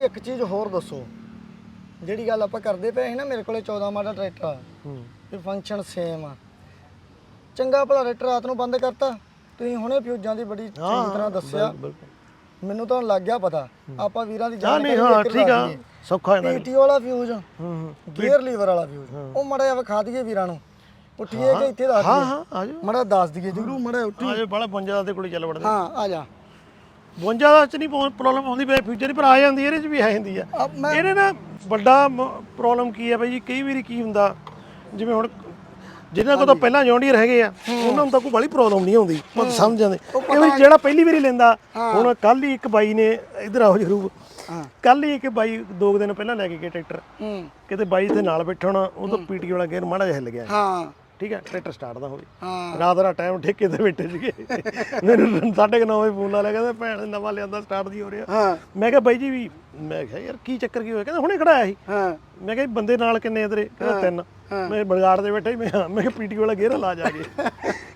ਇੱਕ ਚੀਜ਼ ਹੋਰ ਦੱਸੋ। ਜਿਹੜੀ ਗੱਲ ਆਪਾਂ ਕਰਦੇ ਪਏ ਸੀ ਨਾ ਮੇਰੇ ਕੋਲੇ 14 ਮਾਡਲ ਟਰੈਕਟਰ ਆ। ਹੂੰ। ਇਹ ਫੰਕਸ਼ਨ ਸੇਮ ਆ। ਚੰਗਾ ਭਲਾ ਟਰੈਕਟਰ ਰਾਤ ਨੂੰ ਬੰਦ ਕਰਤਾ। ਤੁਸੀਂ ਹੁਣੇ ਫਿਊਜ਼ਾਂ ਦੀ ਬੜੀ ਚੰਗੀ ਤਰ੍ਹਾਂ ਦੱਸਿਆ। ਬਿਲਕੁਲ। ਮੈਨੂੰ ਤਾਂ ਲੱਗ ਗਿਆ ਪਤਾ। ਆਪਾਂ ਵੀਰਾਂ ਦੀ ਹਾਂ ਨਹੀਂ ਹਾਂ ਠੀਕ ਆ। ਸੌਖਾ ਹੈ ਨਾ ਪੀਟੀ ਵਾਲਾ ਫਿਊਜ਼ ਹੂੰ ਹੂੰ। ਗੇਅਰ ਲੀਵਰ ਵਾਲਾ ਫਿਊਜ਼ ਉਹ ਮੜਾ ਵਿਖਾ ਦਈਏ ਵੀਰਾਂ ਨੂੰ। ਉੱਠੀਏ ਕਿ ਇੱਥੇ ਦੱਸ ਹਾਂ ਹਾਂ ਆ ਜਾਓ। ਮੜਾ ਦੱਸ ਦਈਏ ਜਗਰੂ ਮੜਾ ਉੱਠੀ ਆ ਜਾਓ ਬੜਾ 52 ਦੇ ਕੋਲੇ ਚੱਲ ਵੜਦੇ। ਹਾਂ ਆ ਜਾ। 52 ਦਾ ਚ ਨਹੀਂ ਪ੍ਰੋਬਲਮ ਆਉਂਦੀ ਪਈ ਫਿਊਚਰ ਪਰ ਆ ਜਾਂਦੀ ਇਹਦੇ ਚ ਵੀ ਆ ਜਾਂਦੀ ਆ। ਇਹਦੇ ਨਾ ਵੱਡਾ ਪ੍ਰੋਬਲਮ ਕੀ ਹੈ ਬਾਈ ਜੀ? ਕਈ ਵਾਰੀ ਕੀ ਹੁੰਦਾ ਜਿਵੇਂ ਹੁਣ ਜਿਹਨਾਂ ਕੋਲ ਤਾਂ ਪਹਿਲਾਂ ਜੌਂਡੀਅਰ ਹੈਗੇ ਆ ਉਹਨਾਂ ਨੂੰ ਤਾਂ ਕੋਈ ਬੜੀ ਪ੍ਰੋਬਲਮ ਨਹੀਂ ਆਉਂਦੀ ਮਤ ਸਮਝ ਜਾਂਦੇ। ਕਿਉਂਕਿ ਜਿਹੜਾ ਪਹਿਲੀ ਵਾਰੀ ਲੈਂਦਾ ਹੁਣ ਕੱਲ ਹੀ ਇੱਕ ਬਾਈ ਨੇ ਇਧਰ ਆਓ ਜਰੂਰ। ਕੱਲ ਹੀ ਇੱਕ ਬਾਈ ਦੋ ਦਿਨ ਪਹਿਲਾਂ ਲੈ ਕੇ ਗਿਆ ਟਰੈਕਟਰ। ਕਿਤੇ ਬਾਈ ਇੱਥੇ ਨਾਲ ਬੈਠਾ ਹੋਣਾ ਉਹ ਤਾਂ ਪੀਟੀ ਵਾਲਾ ਗੇਅਰ ਮਾੜਾ ਜਿਹਾ ਹਿੱਲ ਗਿਆ। ਹਾਂ। ਠੀਕ ਹੈ ਟਰੈਕਟਰ ਸਟਾਰਟ ਦਾ ਹੋਵੇ। ਹਾਂ। ਰਾਤ ਦਾ ਟਾਈਮ ਠੇਕੇ ਤੇ ਬੈਠੇ ਸੀਗੇ। ਮੈਨੂੰ ਸਾਢੇ ਕੁ ਨੌ ਵਜੇ ਫੋਨ ਲਾ ਲਿਆ ਕਹਿੰਦਾ ਭੈਣ ਨਵਾਂ ਲਿਆਂਦਾ ਸਟਾਰਟ ਦੀ ਹੋ ਰਿਹਾ। ਹਾਂ। ਮੈਂ ਕਿਹਾ ਬਾਈ ਜੀ ਵੀ ਮੈਂ ਕਿਹਾ ਯਾਰ ਕੀ ਚੱਕਰ ਕੀ ਹੋਇਆ? ਕਹਿੰਦਾ ਹੁਣੇ ਖੜਾਇਆ ਸੀ। ਹਾਂ। ਮੈਂ ਕਿਹਾ ਬੰਦੇ ਨਾਲ ਕਿੰਨੇ ਇਧਰੇ ਕਹਿੰਦਾ ਤਿੰਨ। ਮੈਂ ਬਲਗਾੜ ਦੇ ਬੈਠਾ ਹੀ ਮੈਂ ਮੈਂ ਕਿਹਾ ਪੀਟੀ ਵਾਲਾ ਗੇਅਰ ਲਾ ਜਾ ਕੇ।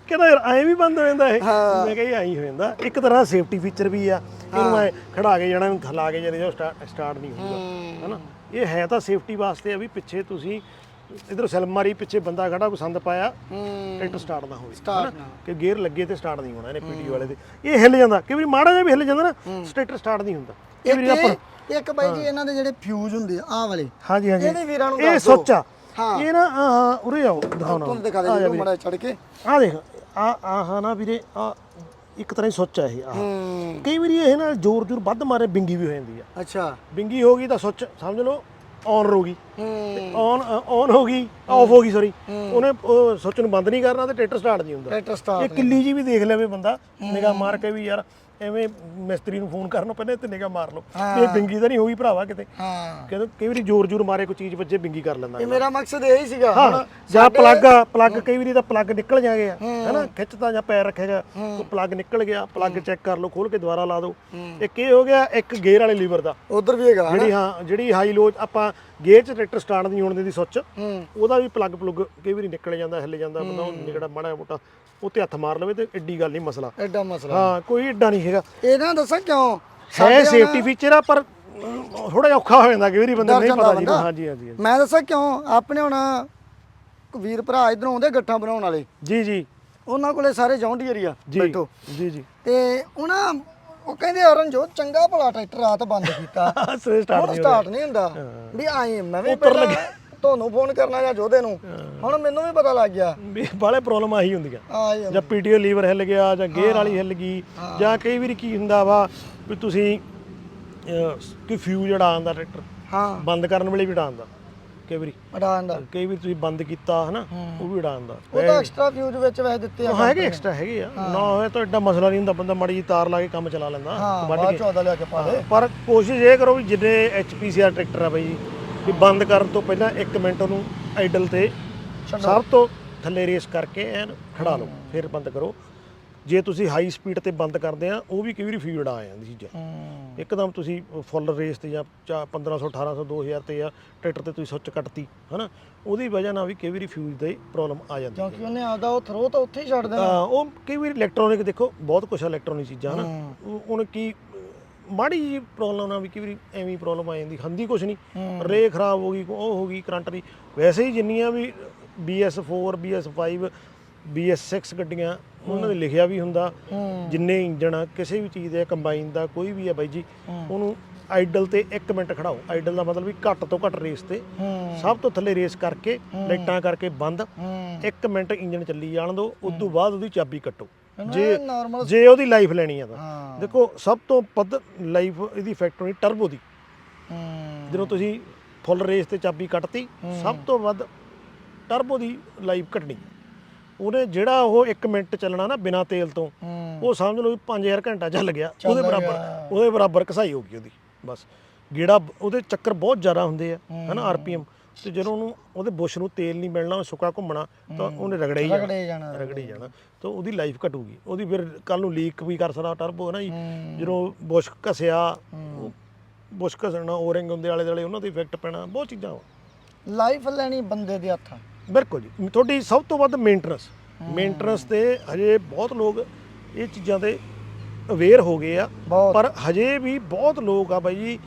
ਕਹਿੰਦਾ ਯਾਰ ਐਂ ਵੀ ਬੰਦ ਹੋ ਜਾਂਦਾ ਇਹ। ਮੈਂ ਕਿਹਾ ਇਹ ਐਂ ਹੀ ਜਾਂਦਾ। ਇੱਕ ਤਰ੍ਹਾਂ ਸੇਫਟੀ ਫੀਚਰ ਵੀ ਆ। ਇਹਨੂੰ ਐ ਖੜਾ ਕੇ ਜਾਣਾ ਥਲਾ ਕੇ ਜਾਣਾ ਸਟਾਰਟ ਸਟਾਰਟ ਨਹੀਂ ਹੁੰਦਾ। ਹਨਾ? ਇਹ ਹੈ ਤਾਂ ਸੇਫਟੀ ਵਾਸਤੇ ਆ ਵੀ ਪਿੱਛੇ ਤੁਸੀਂ ਇਧਰ ਸੈਲਮ ਮਾਰੀ ਪਿੱਛੇ ਬੰਦਾ ਖੜਾ ਪਸੰਦ ਪਾਇਆ ਹੂੰ। ਟਰੈਕਟਰ ਸਟਾਰਟ ਨਾ ਹੋਵੇ Start ਹਨਾ? ਕਿ ਗੇਅਰ ਲੱਗੇ ਤੇ ਸਟਾਰਟ ਨਹੀਂ ਹੋਣਾ ਇਹਨੇ ਪੀਟੀ ਵਾਲੇ ਦੇ। ਇਹ ਹਿੱਲ ਜਾਂਦਾ ਕਈ ਵਾਰੀ ਮਾੜਾ ਜਿਹਾ ਵੀ ਹਿੱਲ ਜਾਂਦਾ ਨਾ ਸਟੇਟਰ ਸਟਾਰਟ ਨਹੀਂ ਹੁੰਦਾ। ਕਈ ਵਾਰੀ ਆਪਾਂ ਇੱਕ ਬਾਈ ਜੀ ਇਹਨਾਂ ਦੇ ਜਿਹੜੇ ਫਿਊਜ਼ ਹੁੰਦੇ ਆ ਆਹ ਵਾਲੇ ਹਾਂਜੀ ਹਾਂਜੀ। ਇਹ ਵੀ ਵੀਰਾਂ ਨੂੰ ਇਹ। ਸੋਚਾ। ਹਾਂ। ਇਹ ਨਾ ਆਹ, ਆਹ, ਉਰੇ ਆਓ ਦਿਖਾਉਣਾ ਤੁਹਾਨੂੰ ਦਿਖਾ ਦੇ ਮੜਾ ਚੜ ਕੇ। ਆ ਦੇਖ ਆ ਆ ਹਾਂ ਨਾ ਵੀਰੇ ਆ ਇੱਕ ਤਰ੍ਹਾਂ ਦੀ ਸੁੱਚ ਆ ਇਹ ਆ ਹੂੰ। ਕਈ ਵਾਰੀ ਇਹ ਨਾਲ ਜ਼ੋਰ ਜ਼ੋਰ ਵੱਧ ਮਾਰੇ ਬਿੰਗੀ ਵੀ ਹੋ ਜਾਂਦੀ ਆ। ਅੱਛਾ। ਬਿੰਗੀ ਹੋ ਗਈ ਤਾਂ ਸੁੱਚ ਸਮਝ ਲਓ ਔਨ ਹੋ। ਗਈ ਹੂੰ ਔਨ ਔਨ ਹੋ ਗਈ ਆਫ ਹੋ। ਗਈ ਸੌਰੀ ਉਹਨੇ ਉਹ ਸੁੱਚ ਨੂੰ ਬੰਦ ਨਹੀਂ ਕਰਨਾ ਤੇ ਟਰੈਕਟਰ ਸਟਾਰਟ ਨਹੀਂ ਹੁੰਦਾ। ਟਰੈਕਟਰ ਇਹ ਕਿੱਲੀ ਜੀ ਵੀ ਦੇਖ ਲਵੇ ਬੰਦਾ ਨਿਗਾਹ ਮਾਰ ਕੇ ਵੀ ਯਾਰ ਐਵੇਂ ਮਿਸਤਰੀ ਨੂੰ ਫੋਨ ਕਰਨ ਪਹਿਲੇ ਤੇ ਨਿਗਾਹ ਮਾਰ ਲਓ। ਇਹ ਬਿੰਗੀ ਤਾਂ ਨਹੀਂ ਹੋਈ ਭਰਾਵਾ ਕਿਤੇ। ਹਾਂ। ਕਹਿੰਦੇ ਕਈ ਵਾਰੀ ਜ਼ੋਰ ਜ਼ੋਰ ਮਾਰੇ ਕੋਈ ਚੀਜ਼ ਵੱਜੇ ਬਿੰਗੀ ਕਰ ਲੈਂਦਾ। ਇਹ ਮੇਰਾ ਮਕਸਦ ਇਹ ਹੀ ਸੀਗਾ। ਹਾਂ ਹੁਣ ਜਾਂ ਪਲੱਗ ਪਲੱਗ ਕਈ ਵਾਰੀ ਤਾਂ ਪਲੱਗ ਨਿਕਲ ਜਾਗੇ ਆ ਹੈਨਾ? ਖਿੱਚਦਾ ਜਾਂ ਪੈਰ ਰੱਖੇਗਾ ਉਹ ਪਲੱਗ ਨਿਕਲ ਗਿਆ ਪਲੱਗ ਚੈੱਕ ਕਰ ਲਓ ਖੋਲ ਕੇ ਦੁਬਾਰਾ ਲਾ ਦਿਓ। ਇੱਕ ਇਹ ਹੋ ਗਿਆ ਇੱਕ ਗੇਅਰ ਵਾਲੇ ਲੀਵਰ ਦਾ। ਉਧਰ ਵੀ ਹੈਗਾ ਜਿਹੜੀ ਹਾਂ ਜਿਹੜੀ ਹਾਈ ਲੋ ਆਪਾਂ ਗੇਅਰ 'ਚ ਟਰੈਕਟਰ ਸਟਾਰਟ ਨਹੀਂ ਹੋਣ ਦਿੰਦੀ ਸੁੱਚ। ਉਹਦਾ ਵੀ ਪਲੱਗ ਪਲੁੱਗ ਕਈ ਵਾਰੀ ਨਿਕਲ ਜਾਂਦਾ ਹਿੱਲ ਜਾਂਦਾ ਬੰਦਾ ਉਹ ਨਿਕੜਾ ਮਾੜਾ ਮੋਟਾ ਉੱਤੇ ਹੱਥ ਮਾਰ ਲਵੇ ਤੇ ਐਡੀ ਗੱਲ ਨਹੀਂ ਮਸਲਾ। ਐਡਾ ਮਸਲਾ। ਹਾਂ ਕੋਈ ਏਡਾ ਨਹੀਂ ਹੈਗਾ। ਇਹ ਨਾ ਦੱਸਾਂ ਕਿਉਂ? ਹੈ ਸੇਫਟੀ ਫੀਚਰ ਆ ਪਰ ਥੋੜਾ ਜਿਹਾ ਔਖਾ ਹੋ ਜਾਂਦਾ ਕਈ ਵਾਰੀ ਬੰਦੇ ਨਹੀਂ ਪਤਾ ਜੀ। ਹਾਂਜੀ ਹਾਂਜੀ। ਮੈਂ ਦੱਸਾਂ ਕਿਉਂ? ਆਪਣੇ ਹੁਣ ਵੀਰ ਭਰਾ ਇਧਰੋਂ ਆਉਂਦੇ ਗੱਠਾਂ ਬਣਾਉਣ ਵਾਲੇ। ਜੀ ਜੀ। ਉਹਨਾਂ ਕੋਲੇ ਸਾਰੇ ਜੌਂਡੀਅਰ ਆ ਬੈਠੋ। ਜੀ ਜੀ। ਤੇ ਉਹਨਾਂ ਉਹ ਕਹਿੰਦੇ ਅਰਨ ਜੋ ਚੰਗਾ ਭਲਾ ਟਰੈਕਟਰ ਰਾਤ ਬੰਦ ਕੀਤਾ। ਸਟਾਰਟ ਨਹੀਂ ਹੁੰਦਾ। ਵੀ ਆਏ ਮੈਂ ਵੀ ਤੁਹਾਨੂੰ ਫੋਨ ਕਰਨਾ ਜਾਂ ਜੋਧੇ ਨੂੰ ਹੁਣ ਮੈਨੂੰ ਵੀ ਪਤਾ ਲੱਗ ਗਿਆ। ਵੀ ਬਾਲੇ ਪ੍ਰੋਬਲਮ ਆਹੀ ਹੁੰਦੀਆਂ ਜਾਂ ਪੀਟੀਓ ਲੀਵਰ ਹਿੱਲ ਗਿਆ ਜਾਂ ਗੇਅਰ ਵਾਲੀ ਹਿੱਲ ਗਈ ਜਾਂ ਕਈ ਵਾਰੀ ਕੀ ਹੁੰਦਾ ਵਾ ਵੀ ਤੁਸੀਂ ਅਹ, ਕੋਈ ਫਿਊਜ਼ ਜਿਹੜਾ ਆਉਂਦਾ ਟਰੈਕਟਰ ਹਾਂ। ਬੰਦ ਕਰਨ ਵੇਲੇ ਵੀ ਉਡਾਉਂਦਾ ਕਈ ਵਾਰੀ। ਦਾ ਕਈ ਵਾਰੀ ਤੁਸੀਂ ਬੰਦ ਕੀਤਾ ਹਨਾ ਉਹ ਵੀ ਉਡਾਉਂਦਾ। ਉਹ ਤਾਂ ਐਕਸਟਰਾ ਫਿਊਜ਼ ਵਿੱਚ ਵੈਸੇ ਦਿੱਤੇ ਆ ਹੈਗੇ ਐਕਸਟਰਾ ਹੈਗੇ ਆ। ਨਾ ਹੋਏ ਤਾਂ ਐਡਾ ਮਸਲਾ ਨਹੀਂ ਹੁੰਦਾ ਬੰਦਾ ਮੜੀ ਜੀ ਤਾਰ ਲਾ ਕੇ ਕੰਮ ਚਲਾ ਲੈਂਦਾ ਹਾਂ ਵੱਢ ਬਾਅਦ ਕੇ। ਚੋਂ ਉਹਦਾ ਲਿਆ ਕੇ ਪਾ ਦੇ। ਪਰ ਕੋਸ਼ਿਸ਼ ਇਹ ਕਰੋ ਵੀ ਜਿੰਨੇ ਐਚਪੀਸੀਆਰ ਟਰੈਕਟਰ ਆ ਬਾਈ ਵੀ ਬੰਦ ਕਰਨ ਤੋਂ ਪਹਿਲਾਂ 1 ਮਿੰਟ ਉਹਨੂੰ ਆਈਡਲ ਤੇ ਸਭ ਤੋਂ ਥੱਲੇ ਰੇਸ ਕਰਕੇ ਐਨ ਖੜਾ ਲਓ ਫਿਰ ਬੰਦ ਕਰੋ। ਜੇ ਤੁਸੀਂ ਹਾਈ ਸਪੀਡ ਤੇ ਬੰਦ ਕਰਦੇ ਆ ਉਹ ਵੀ ਕਈ ਵਾਰੀ ਫੀਡ ਆ ਜਾਂਦੀ ਚੀਜ਼ਾਂ। ਇੱਕਦਮ ਤੁਸੀਂ ਫੁੱਲ ਰੇਸ ਤੇ ਜਾਂ ਚਾ- 1500 1800 2000 ਤੇ ਆ ਟਰੈਕਟਰ ਤੇ ਤੁਸੀਂ ਸੁੱਚ ਕੱਟਤੀ ਹਨਾ? ਉਹਦੀ ਵਜ੍ਹਾ ਨਾਲ ਵੀ ਕਈ ਵਾਰੀ ਫਿਊਜ਼ ਦੀ ਪ੍ਰੋਬਲਮ ਆ ਜਾਂਦੀ ਹੈ। ਕਿਉਂਕਿ ਉਹਨੇ ਆਦਾ ਉਹ ਥਰੋ ਤਾਂ ਉੱਥੇ ਹੀ ਛੱਡ ਦੇਣਾ। ਉਹ ਕਈ ਵਾਰੀ ਇਲੈਕਟ੍ਰੋਨਿਕ ਦੇਖੋ ਬਹੁਤ ਕੁਝ ਇਲੈਕਟ੍ਰੋਨਿਕ ਚੀਜ਼ਾਂ ਹਨਾ? ਉਹ- ਉਹਨੇ ਕੀ ਮਾੜੀ ਜੀ ਪ੍ਰੋਬਲਮ ਨਾਲ ਵੀ ਕਈ ਵਾਰੀ ਐਵੇਂ ਪ੍ਰੋਬਲਮ ਆ ਜਾਂਦੀ ਹੁੰਦੀ ਕੁਝ ਨਹੀਂ। ਰੇ ਖਰਾਬ ਹੋ ਗਈ ਉਹ ਹੋ ਗਈ ਕਰੰਟ ਦੀ। ਵੈਸੇ ਹੀ ਜਿੰਨੀਆਂ ਵੀ BS4 BS5 BS6 ਗੱਡੀਆਂ ਉਹਨਾਂ ਦੇ ਲਿਖਿਆ ਵੀ ਹੁੰਦਾ ਜਿੰਨੇ ਇੰਜਣ ਆ ਕਿਸੇ ਵੀ ਚੀਜ਼ ਦੇ ਕੰਬਾਈਨ ਦਾ ਕੋਈ ਵੀ ਆ ਬਾਈ ਜੀ ਉਹਨੂੰ ਆਈਡਲ ਤੇ 1 ਮਿੰਟ ਖੜਾਓ। ਆਈਡਲ ਦਾ ਮਤਲਬ ਵੀ ਘੱਟ ਤੋਂ ਘੱਟ ਰੇਸ ਤੇ। ਸਭ ਤੋਂ ਥੱਲੇ ਰੇਸ ਕਰਕੇ ਲਾਈਟਾਂ ਕਰਕੇ ਬੰਦ ਹੂੰ। 1 ਮਿੰਟ ਇੰਜਨ ਚੱਲੀ ਜਾਣ ਦਿਓ ਉਸ ਤੋਂ ਬਾਅਦ ਉਹਦੀ ਚਾਬੀ ਕੱਟੋ। ਜੇ ਨਾਰਮਲ ਜੇ ਉਹਦੀ ਲਾਈਫ ਲੈਣੀ ਆ ਤਾਂ। ਹਾਂ। ਦੇਖੋ ਸਭ ਤੋਂ ਵੱਧ ਲਾਈਫ ਇਹਦੀ ਫੈਕਟਰੀ ਟਰਬੋ ਦੀ। ਹੂੰ। ਜਦੋਂ ਤੁਸੀਂ ਫੁੱਲ ਰੇਸ ਤੇ ਚਾਬੀ ਕੱਟਤੀ ਸਭ ਤੋਂ ਵੱਧ ਟਰਬੋ ਦੀ ਲਾਈਫ ਘਟਣੀ ਉਹਨੇ ਜਿਹੜਾ ਉਹ 1 ਮਿੰਟ ਚੱਲਣਾ ਨਾ ਬਿਨਾ ਤੇਲ ਤੋਂ ਹੂੰ। ਉਹ ਸਮਝ ਲਓ ਵੀ 5000 ਘੰਟਾ ਚੱਲ ਗਿਆ ਉਹਦੇ ਬਰਾਬਰ ਉਹਦੇ ਬਰਾਬਰ ਕਸਾਈ ਹੋ ਗਈ ਉਹਦੀ ਬਸ। ਗੇੜਾ ਉਹਦੇ ਚੱਕਰ ਬਹੁਤ ਜ਼ਿਆਦਾ ਹੁੰਦੇ ਆ ਹਨਾ ਆਰਪੀਐਮ ਤੇ ਜਦੋਂ ਉਹਨੂੰ ਉਹਦੇ ਬੁਸ਼ ਨੂੰ ਤੇਲ ਨਹੀਂ ਮਿਲਣਾ ਉਹ ਸੁੱਕਾ ਘੁੰਮਣਾ ਤਾਂ ਉਹਨੇ ਰਗੜਿਆ ਹੀ ਜਾਣਾ ਰਗੜੇ ਜਾਣਾ ਰਗੜੀ ਜਾਣਾ। ਤਾਂ ਉਹਦੀ ਲਾਈਫ ਘਟੂਗੀ। ਉਹਦੀ ਫਿਰ ਕੱਲ ਨੂੰ ਲੀਕ ਵੀ ਕਰ ਸਕਦਾ ਟਰਬੋ ਹੈ ਨਾ ਜੀ? ਜਦੋਂ ਬੁਸ਼ ਘਸਿਆ ਬੁਸ਼ ਘਸਣਾ ਓਰਿੰਗ ਹੁੰਦੇ ਆਲੇ ਦੁਆਲੇ ਉਹਨਾਂ ਤੇ ਇਫੈਕਟ ਪੈਣਾ ਬਹੁਤ ਚੀਜ਼ਾਂ ਲਾਈਫ ਲੈਣੀ ਬੰਦੇ ਦੇ ਹੱਥਾਂ। ਬਿਲਕੁਲ ਜੀ। ਤੁਹਾਡੀ ਸਭ ਤੋਂ ਵੱਧ ਮੇਨਟੇਨੈਂਸ ਮੇਨਟੇਨੈਂਸ ਤੇ ਹਜੇ ਬਹੁਤ ਲੋਕ ਇਹ ਚੀਜ਼ਾਂ ਤੇ ਅਵੇਅਰ ਹੋ ਗਏ ਆ ਪਰ ਹਜੇ ਵੀ ਬਹੁਤ ਲੋਕ ਆ ਬਾਈ ਜੀ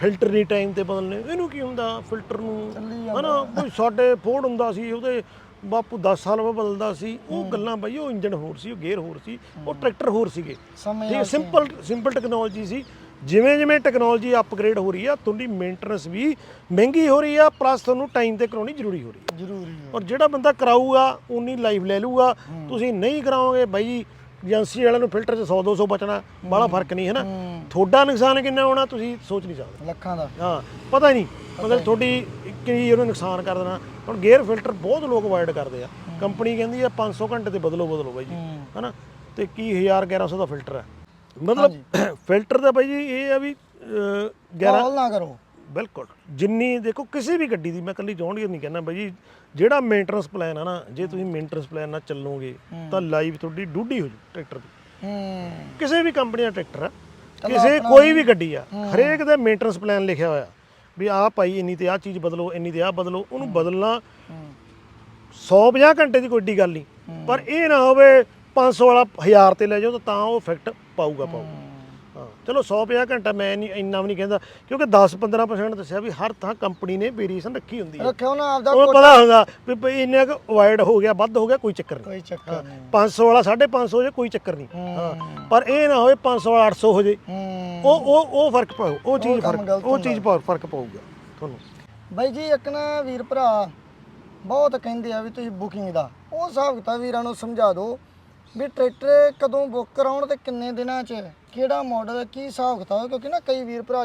ਫਿਲਟਰ ਨਹੀਂ ਟਾਈਮ ਤੇ ਬਦਲਨੇ। ਇਹਨੂੰ ਕੀ ਹੁੰਦਾ ਫਿਲਟਰ ਨੂੰ? ਹਨਾ ਕੋਈ ਸਾਡੇ ਫੋਰਡ ਹੁੰਦਾ ਸੀ ਉਹਦੇ ਬਾਪੂ 10 ਸਾਲ ਬਾਅਦ ਬਦਲਦਾ ਸੀ। ਉਹ ਗੱਲਾਂ ਬਈ ਉਹ ਇੰਜਨ ਹੋਰ ਸੀ ਉਹ ਗੇਅਰ ਹੋਰ ਸੀ ਉਹ ਟਰੈਕਟਰ ਹੋਰ ਸੀਗੇ। ਠੀਕ ਸਿੰਪਲ ਸਿੰਪਲ ਟੈਕਨੋਲੋਜੀ ਸੀ। ਜਿਵੇਂ ਜਿਵੇਂ ਟੈਕਨੋਲੋਜੀ ਅਪਗ੍ਰੇਡ ਹੋ ਰਹੀ ਆ ਤੁਹਾਡੀ ਮੇਨਟੇਨੈਂਸ ਵੀ ਮਹਿੰਗੀ ਹੋ ਰਹੀ ਆ ਪਲੱਸ ਤੁਹਾਨੂੰ ਟਾਈਮ ਤੇ ਕਰਾਉਣੀ ਜ਼ਰੂਰੀ ਹੋ ਰਹੀ ਆ। ਜ਼ਰੂਰੀ ਔਰ ਜਿਹੜਾ ਬੰਦਾ ਕਰਾਊਗਾ ਉਨੀ ਲਾਈਫ ਲੈ ਲੂਗਾ ਤੁਸੀਂ ਨਹੀਂ ਕਰਾਓਗੇ ਬਾਈ ਏਜੰਸੀ ਵਾਲਿਆਂ ਨੂੰ ਫਿਲਟਰ 'ਚ 100 200 ਬਚਣਾ ਬੜਾ ਫ਼ਰਕ ਨਹੀਂ ਹੈ। ਨਾ ਤੁਹਾਡਾ ਨੁਕਸਾਨ ਕਿੰਨਾ ਹੋਣਾ ਤੁਸੀਂ ਸੋਚ ਨਹੀਂ ਸਕਦੇ। ਲੱਖਾਂ ਦਾ। ਹਾਂ ਪਤਾ ਹੀ ਨਹੀਂ। ਮਤਲਬ ਤੁਹਾਡੀ ਕੀ ਉਹਨੇ ਨੁਕਸਾਨ ਕਰ ਦੇਣਾ। ਹੁਣ ਗੇਅਰ ਫਿਲਟਰ ਬਹੁਤ ਲੋਕ ਅਵਾਇਡ ਕਰਦੇ ਆ। ਕੰਪਨੀ ਕਹਿੰਦੀ ਆ 500 ਘੰਟੇ ਤੇ ਬਦਲੋ ਬਦਲੋ ਬਾਈ ਜੀ ਹੂੰ। ਹਨਾ? ਤੇ ਕੀ 1000 1100 ਦਾ ਫਿਲਟਰ ਹੈ। ਮਤਲਬ ਫਿਲਟਰ ਦਾ ਬਾਈ ਜੀ ਇਹ ਆ ਵੀ ਅਹ, 11 ਕਾਲ ਨਾ ਕਰੋ। ਬਿਲਕੁਲ। ਜਿੰਨੀ ਦੇਖੋ ਕਿਸੇ ਵੀ ਗੱਡੀ ਦੀ ਮੈਂ ਕੱਲੀ ਜੌਂਡੀਅਰ ਨਹੀਂ ਕਹਿੰਦਾ ਬਾਈ ਜੀ ਜਿਹੜਾ ਮੇਨਟੇਨੈਂਸ ਪਲਾਨ ਆ ਨਾ ਜੇ ਤੁਸੀਂ ਮੇਨਟੇਨੈਂਸ ਪਲਾਨ ਨਾਲ ਚੱਲੋਗੇ ਤਾਂ ਲਾਈਫ ਤੁਹਾਡੀ ਡੂਢੀ ਹੋ ਜੂ ਟਰੈਕਟਰ ਦੀ। ਕਿਸੇ ਵੀ ਕੰਪਨੀ ਦਾ ਟਰੈਕਟਰ ਆ ਕਿਸੇ ਕੋਈ ਵੀ ਗੱਡੀ ਆ ਹਰੇਕ ਦੇ ਮੇਨਟੇਨੈਂਸ ਪਲਾਨ ਲਿਖਿਆ ਹੋਇਆ ਵੀ ਆਹ ਭਾਈ ਇੰਨੀ ਤੇ ਆਹ ਚੀਜ਼ ਬਦਲੋ ਇੰਨੀ ਤੇ ਆਹ ਬਦਲੋ ਉਹਨੂੰ ਬਦਲਣਾ ਹੂੰ। 150 ਘੰਟੇ ਦੀ ਕੋਈ ਏਡੀ ਗੱਲ ਨਹੀਂ। ਪਰ ਇਹ ਨਾ ਹੋਵੇ 500 ਵਾਲਾ 1000 ਤੇ ਲੈ ਜਾਓ ਤਾਂ ਤਾਂ ਉਹ ਇਫੈਕਟ ਪਾਊਗਾ ਪਾਊਗਾ। ਚਲੋ 150 ਘੰਟਾ ਮੈਂ ਨਹੀਂ ਇੰਨਾ ਵੀ ਨਹੀਂ ਕਹਿੰਦਾ ਕਿਉਂਕਿ 10-15% ਦੱਸਿਆ ਵੀ ਹਰ ਥਾਂ ਕੰਪਨੀ ਨੇ ਵੇਰੀਏਸ਼ਨ ਰੱਖੀ ਹੁੰਦੀ ਹੈ। ਰੱਖਿਓ ਨਾ ਆਪਦਾ ਉਹ ਪਤਾ ਹੁੰਦਾ ਵੀ ਭਈ ਇੰਨਾ ਕੁ ਅਵਾਇਡ ਹੋ ਗਿਆ ਵੱਧ ਹੋ ਗਿਆ ਕੋਈ ਚੱਕਰ ਨਹੀਂ। ਕੋਈ ਚੱਕਰ ਨਹੀਂ। 500 ਵਾਲਾ 550 ਹੋ ਜੇ ਕੋਈ ਚੱਕਰ ਨਹੀਂ। ਹਾਂ। ਪਰ ਇਹ ਨਾ ਹੋਵੇ 500 ਵਾਲਾ 800 ਹੋ ਜੇ। ਉਹ ਉਹ ਉਹ ਫ਼ਰਕ ਪਾਉ ਉਹ ਚੀਜ਼ ਫ਼ਰਕ ਉਹ ਚੀਜ਼ ਫ਼ਰਕ ਪਾਊਗਾ ਤੁਹਾਨੂੰ। ਬਾਈ ਜੀ ਇੱਕ ਨਾ ਵੀਰ ਭਰਾ ਬਹੁਤ ਕਹਿੰਦੇ ਆ ਵੀ ਤੁਸੀਂ ਬੁਕਿੰਗ ਦਾ। ਉਹ ਹਿਸਾਬ ਕਿਤਾਬ ਵੀਰਾਂ ਨੂੰ ਸਮਝਾ ਦਿਓ ਵੀ ਟਰੈਕਟਰ ਕਦੋਂ ਬੁੱਕ ਕਰਾਉਣ ਤੇ ਕਿੰਨੇ ਦਿਨਾਂ 'ਚ? ਕਿਹੜਾ ਮਾਡਲ ਕੀ ਹਿਸਾਬ ਕਿਤਾਬ ਹੈ? ਕਿਉਂਕਿ ਨਾ ਕਈ ਵੀਰ ਭਰਾ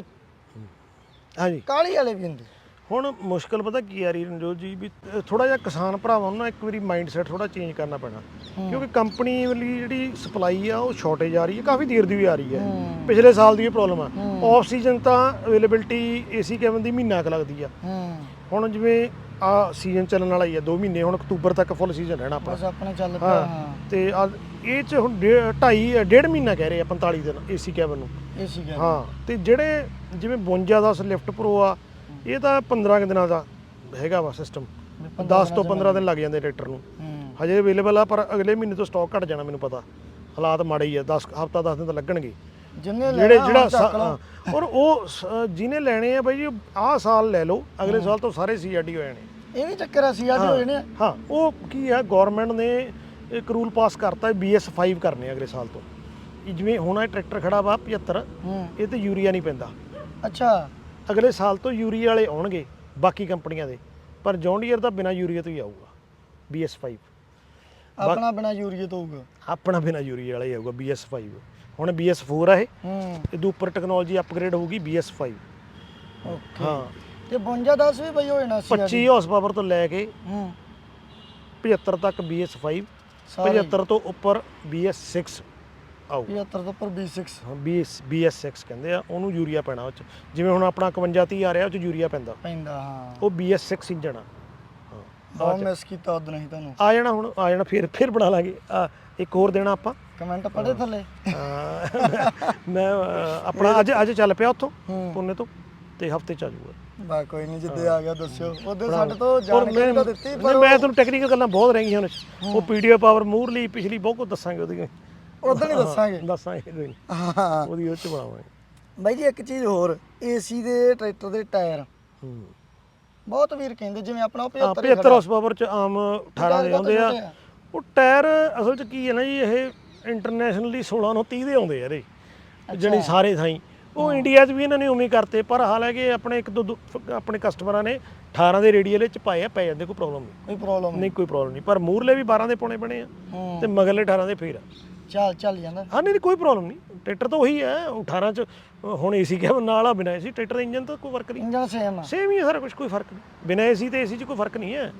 ਹਾਂਜੀ। ਕਾਲੀ ਵਾਲੇ ਵੀ ਹੁੰਦੇ। ਹੁਣ ਮੁਸ਼ਕਲ ਪਤਾ ਕੀ ਆ ਰਹੀ ਰਣਜੋਤ ਜੀ ਵੀ ਥੋੜਾ ਜਿਹਾ ਕਿਸਾਨ ਭਰਾਵਾਂ ਨੂੰ ਨਾ ਇੱਕ ਵਾਰੀ ਮਾਈਂਡ ਸੈਟ ਥੋੜਾ ਚੇਂਜ ਕਰਨਾ ਪੈਣਾ। ਕਿਉਂਕਿ ਕੰਪਨੀ ਵਾਲੀ ਜਿਹੜੀ ਸਪਲਾਈ ਆ ਉਹ ਸ਼ਾਰਟੇਜ ਆ ਰਹੀ ਹੈ ਕਾਫੀ ਦੇਰ ਦੀ ਵੀ ਆ ਰਹੀ ਹੈ। ਪਿਛਲੇ ਸਾਲ ਦੀ ਇਹ ਪ੍ਰੋਬਲਮ ਆ। ਆਫ ਸੀਜ਼ਨ ਤਾਂ ਅਵੇਲੇਬਿਲਟੀ ਏਸੀ ਕੈਬਨ ਦੀ ਮਹੀਨਾ ਕੁ ਲੱਗਦੀ ਆ। ਹੂੰ। ਹੁਣ ਜਿਵੇਂ ਆ ਸੀਜ਼ਨ ਚੱਲਣ ਵਾਲਾ ਹੀ ਆ 2 ਮਹੀਨੇ ਹੁਣ ਅਕਤੂਬਰ ਤੱਕ ਫੁੱਲ ਸੀਜ਼ਨ ਰਹਿਣਾ ਆਪਣਾ ਬਸ ਆਪਣੇ ਚੱਲ ਪਿਆ ਹਾਂ। ਤੇ ਆ ਇਹ ਚ ਹੁਣ 2.5 ਡੇਢ ਮਹੀਨਾ ਕਹਿ ਰਹੇ ਆ 45 ਦਿਨ ਏਸੀ ਕੈਬਨ ਨੂੰ। ਇਹ ਸੀ ਗੱਲ ਹਾਂ ਤੇ ਜਿਹੜੇ ਜਿਵੇਂ 52 ਦਾ ਲਿਫਟ ਪ੍ਰੋ ਆ ਇਹ ਤਾਂ 15 ਕੁ ਦਿਨਾਂ ਦਾ ਹੈਗਾ ਵਾ ਸਿਸਟਮ 10 ਤੋਂ 15 ਦਿਨ ਲੱਗ ਜਾਂਦੇ ਟਰੈਕਟਰ ਨੂੰ। ਹਜੇ ਅਵੇਲੇਬਲ ਆ ਪਰ ਅਗਲੇ ਮਹੀਨੇ ਤੋਂ ਸਟਾਕ ਘਟ ਜਾਣਾ ਮੈਨੂੰ ਪਤਾ। ਹਾਲਾਤ ਮਾੜੇ ਹੀ ਆ 10 ਹਫਤਾ 10 ਦਿਨ ਤਾਂ ਲੱਗਣਗੇ। ਜਿਹੜੇ ਲੈਣਾ ਜਿਹੜਾ ਔਰ ਉਹ ਜਿਹਨੇ ਲੈਣੇ ਆ ਬਾਈ ਜੀ ਆਹ ਸਾਲ ਲੈ ਲਓ ਅਗਲੇ ਸਾਲ ਤੋਂ ਸਾਰੇ ਸੀਆਰਡੀ ਹੋ ਜਾਣੇ। ਇਹ ਵੀ ਚੱਕਰ ਆ ਸੀਆਰਟੀ ਹੋ ਜਾਣੇ। ਹਾਂ ਉਹ ਕੀ ਆ ਗਵਰਨਮੈਂਟ ਨੇ ਇੱਕ ਰੂਲ ਪਾਸ ਕਰਤਾ BS5 ਕਰਨੇ ਆ ਅਗਲੇ ਸਾਲ ਤੋਂ। ਇਹ ਜਿਵੇਂ ਹੁਣ ਇਹ ਟਰੈਕਟਰ ਖੜਾ ਵਾ 75 ਹੂੰ। ਇਹ ਤੇ ਯੂਰੀਆ ਨਹੀਂ ਪੈਂਦਾ। ਅੱਛਾ। ਅਗਲੇ ਸਾਲ ਤੋਂ ਯੂਰੀਆ ਵਾਲੇ ਆਉਣਗੇ ਬਾਕੀ ਕੰਪਨੀਆਂ ਦੇ ਪਰ ਜੌਂਡੀਅਰ ਦਾ ਬਿਨਾ ਯੂਰੀਆ ਤੋਂ ਹੀ ਆਊਗਾ BS5 ਆਪਣਾ ਬਿਨਾ ਯੂਰੀਏ ਤੋਂ ਹੋਊਗਾ ਆਪਣਾ ਬਿਨਾ ਯੂਰੀਆ ਵਾਲਾ ਹੀ ਆਊਗਾ BS5 ਹੁਣ BS4 ਆ ਇਹ ਹੂੰ। ਇਹਦੇ ਉੱਪਰ ਟੈਕਨੋਲੋਜੀ ਅਪਗ੍ਰੇਡ ਹੋਊਗੀ BS5 ਓਕੇ। ਹਾਂ। ਤੇ 52 10 ਵੀ ਬਈ ਹੋ ਜਾਣਾ ਸੀ 25 ਹਾਰਸ ਪਾਵਰ ਤੋਂ ਲੈ ਕੇ ਹੂੰ। 75 ਤੱਕ BS5 ਸਾਰੇ। 75 ਤੋਂ ਉੱਪਰ BS6 ਆਊ 75 ਤੋਂ ਉੱਪਰ 26 ਹਾਂ BS BS6 ਕਹਿੰਦੇ ਆ ਉਹਨੂੰ ਯੂਰੀਆ ਪੈਣਾ ਉਹ ਚ। ਜਿਵੇਂ ਹੁਣ ਆਪਣਾ 51 30 ਆ ਰਿਹਾ ਉਹ ਚ ਯੂਰੀਆ ਪੈਂਦਾ। ਪੈਂਦਾ ਹਾਂ। ਉਹ BS6 ਇੰਜਣ ਆ ਹਾਂ ਬਹੁਤ ਮਿਸ ਕੀਤਾ ਉਦੋਂ ਨਹੀਂ ਤੁਹਾਨੂੰ। ਆ ਜਾਣਾ ਹੁਣ ਆ ਜਾਣਾ ਫਿਰ ਫਿਰ ਬਣਾ ਲਾਂਗੇ। ਆ ਇੱਕ ਹੋਰ ਦੇਣਾ ਆਪਾਂ। ਕਮੈਂਟ ਪੜ੍ਹੇ ਥੱਲੇ। ਮੈਂ ਆਪਣਾ ਅੱਜ ਅੱਜ ਚੱਲ ਪਿਆ ਉੱਥੋਂ ਪੁੰਨੇ ਤੋਂ ਤੇ ਹਫ਼ਤੇ ਚ ਆ ਜਾਊਗਾ। ਬਾ ਕੋਈ ਨਹੀਂ ਜਿੱਦੇ ਆ ਗਿਆ ਦੱਸਿਓ। ਉਹਦੇ ਸਾਡੇ ਤੋਂ ਜਾਣਕਾਰੀ ਤਾਂ ਦਿੱਤੀ ਨਹੀਂ, ਮੈਂ ਤੁਹਾਨੂੰ ਟੈਕਨੀਕਲ ਗੱਲਾਂ ਬਹੁਤ ਰਹਿ ਗਈਆਂ ਉਹ ਪੀਡੀਓ ਪਾਵਰ ਮੂਰਲੀ ਪਿਛਲੀ ਬਹੁਤ ਕੁਝ ਦੱਸਾਂਗੇ ਉਹਦੀ। ਉਦੋਂ ਨਹੀਂ ਦੱਸਾਂਗੇ। ਦੱਸਾਂਗੇ। ਹਾਂ। ਉਹਦੀ ਉਹ ਚ ਬਣਾਵਾਂਗੇ। ਬਾਈ ਜੀ ਇੱਕ ਚੀਜ਼ ਹੋਰ ਏਸੀ ਦੇ ਟਰੈਕਟਰ ਦੇ ਟਾਇਰ। ਹੂੰ। ਬਹੁਤ ਵੀਰ ਕਹਿੰਦੇ ਜਿਵੇਂ ਆਪਣਾ ਉਹ ਹਾਂ 75 75 ਹਾਰਸ ਪਾਵਰ ਚ ਆਮ 18 ਦੇ ਆਉਂਦੇ ਆ। ਉਹ ਟਾਇਰ ਅਸਲ ਚ ਕੀ ਹੈ ਨਾ ਜੀ ਇਹ ਇੰਟਰਨੈਸ਼ਨਲੀ 16 ਨੂੰ 30 ਦੇ ਆਉਂਦੇ ਆ ਇਹਦੇ ਜਣੀ ਸਾਰੇ ਥਾਈ। ਉਹ ਇੰਡੀਆ 'ਚ ਵੀ ਇਹਨਾਂ ਨੇ ਉਵੇਂ ਕਰਤੇ ਪਰ ਹਾਲਾਂਕਿ ਆਪਣੇ ਇੱਕ ਦੋ ਦੋ- ਆਪਣੇ ਕਸਟਮਰਾਂ ਨੇ 18 ਦੇ ਰੇਡੀਅਲ ਚ ਪਾਏ ਆ ਪੈ ਜਾਂਦੇ ਕੋਈ ਪ੍ਰੋਬਲਮ ਨਹੀਂ। ਕੋਈ ਪ੍ਰੋਬਲਮ ਨਹੀਂ ਕੋਈ ਪ੍ਰੋਬਲਮ ਨਹੀਂ। ਪਰ ਮੂਰਲੇ ਵੀ 12 ਦੇ ਪਾਉਣੇ ਬਣੇ ਆ ਤੇ ਮਗਰਲੇ 18 ਦੇ ਫੇਰ ਆ। ਚੱਲ ਚੱਲ ਜਾਂਦਾ। ਹਾਂ ਨਹੀਂ ਨਹੀਂ, ਕੋਈ ਪ੍ਰੋਬਲਮ ਨਹੀਂ। ਟਰੈਕਟਰ ਤਾਂ ਉਹੀ ਹੈ 18 ਚ ਹੁਣ ਏਸੀ ਕੈਬਨ ਨਾਲ ਆ ਬਿਨਾ ਏਸੀ। ਟਰੈਕਟਰ ਇੰਜਨ ਤਾਂ ਕੋਈ ਫ਼ਰਕ ਨਹੀਂ। ਇੰਜਨ ਸੇਮ ਆ। ਸੇਮ ਹੀ ਹੈ ਸਾਰਾ ਕੁਝ ਕੋਈ ਫ਼ਰਕ ਨਹੀਂ। ਬਿਨਾ ਏਸੀ ਤੇ ਏਸੀ ਚ ਕੋਈ ਫ਼ਰਕ ਨਹੀਂ ਹੈ